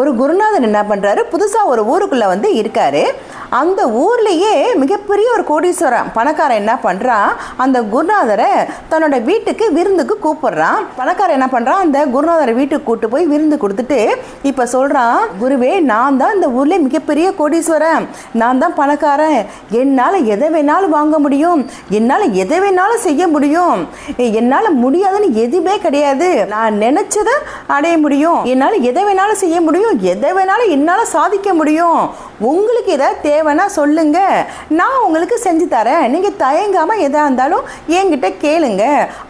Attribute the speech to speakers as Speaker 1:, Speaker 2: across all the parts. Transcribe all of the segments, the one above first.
Speaker 1: ஒரு குருநாதன் என்ன பண்ணுறாரு புதுசாக ஒரு ஊருக்குள்ளே வந்து இருக்காரு. அந்த ஊர்லேயே மிகப்பெரிய ஒரு கோடீஸ்வரன் பணக்காரன் என்ன பண்ணுறான் அந்த குருநாதரை தன்னோட வீட்டுக்கு விருந்துக்கு கூப்பிடுறான். பணக்காரன் என்ன பண்ணுறான் அந்த குருநாதரை வீட்டுக்கு கூட்டு போய் விருந்து கொடுத்துட்டு இப்போ சொல்கிறான் குருவே நான் தான் இந்த ஊர்லேயே மிகப்பெரிய கோடீஸ்வரன். நான் தான் பணக்காரன். என்னால் எதை வேணாலும் வாங்க முடியும். என்னால் எதை வேணாலும் செய்ய முடியும். என்னால் முடியாதுன்னு எதுவுமே கிடையாது. நான் நினச்சதை அடைய முடியும். என்னால் எதை வேணாலும் செய்ய முடியும். எதை வேணாலும் என்னால் சாதிக்க முடியும். உங்களுக்கு ஏதாவது தேவைன்னா சொல்லுங்க. நான் உங்களுக்கு செஞ்சு தரேன். நீங்கள் தயங்காமல் எதாக இருந்தாலும் என்கிட்ட கேளுங்க.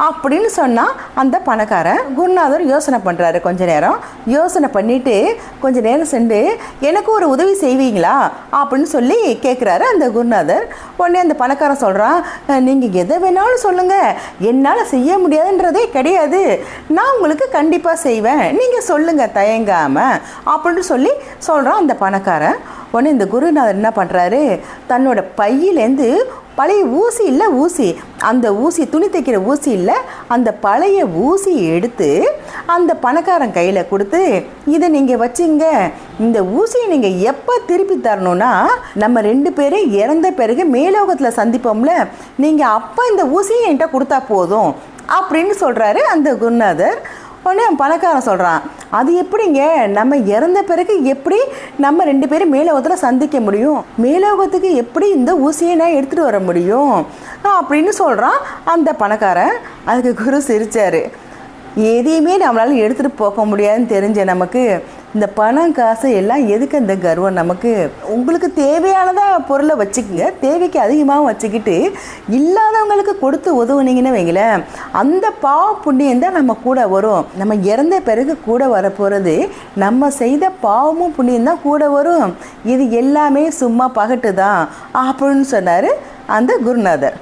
Speaker 1: அப்படின்னு சொன்னால் அந்த பணக்காரன் குருநாதர் யோசனை பண்ணுறாரு கொஞ்ச நேரம். யோசனை பண்ணிட்டு கொஞ்ச நேரம் சென்று எனக்கு ஒரு உதவி செய்வீங்களா? அப்படின்னு சொல்லி கேட்குறாரு அந்த குருநாதர். உடனே அந்த பணக்காரன் சொல்கிறான் நீங்கள் எதை வேணாலும் சொல்லுங்கள் என்னால் செய்ய முடியாதுன்றதே கிடையாது. நான் உங்களுக்கு கண்டிப்பாக செய்வேன். நீங்கள் சொல்லுங்கள் தயங்காமல் அப்படின்னு சொல்லி சொல்கிறான் அந்த பணக்காரன். உடனே இந்த குருநாதர் என்ன பண்ணுறாரு தன்னோட பையிலேருந்து பழைய ஊசி இல்லை ஊசி. அந்த ஊசி துணி தைக்கிற ஊசி இல்லை அந்த பழைய ஊசி எடுத்து அந்த பணக்காரன் கையில் கொடுத்து இதை நீங்கள் வச்சிங்க. இந்த ஊசியை நீங்கள் எப்போ திருப்பி தரணும்னா நம்ம ரெண்டு பேரும் இறந்த பிறகு மேலோகத்தில் சந்திப்போம்ல. நீங்கள் அப்போ இந்த ஊசியை என்கிட்ட கொடுத்தா போதும். அப்படின்னு சொல்கிறாரு அந்த குருநாதர். உடனே அவன் பணக்காரன் சொல்கிறான் அது எப்படிங்க? நம்ம இறந்த பிறகு எப்படி நம்ம ரெண்டு பேரும் மேலோகத்தில் சந்திக்க முடியும்? மேலோகத்துக்கு எப்படி இந்த ஊசியை நான் எடுத்துகிட்டு வர முடியும்? அப்படின்னு சொல்கிறான் அந்த பணக்காரன். அதுக்கு குரு சிரித்தார் எதையுமே நம்மளால் எடுத்துகிட்டு போக முடியாதுன்னு தெரிஞ்ச நமக்கு இந்த பணம் காசு எல்லாம் எதுக்கு இந்த கர்வம்? நமக்கு உங்களுக்கு தேவையானதாக பொருளை வச்சுக்கோங்க. தேவைக்கு அதிகமாக வச்சுக்கிட்டு இல்லாதவங்களுக்கு கொடுத்து உதவுனீங்கன்னு வைங்களேன். அந்த பாவ புண்ணியம் தான் நம்ம கூட வரும். நம்ம இறந்த பிறகு கூட வர போகிறது நம்ம செய்த பாவமும் புண்ணியம் தான் கூட வரும். இது எல்லாமே சும்மா பகட்டு தான் அப்படின்னு சொன்னார் அந்த குருநாதர்.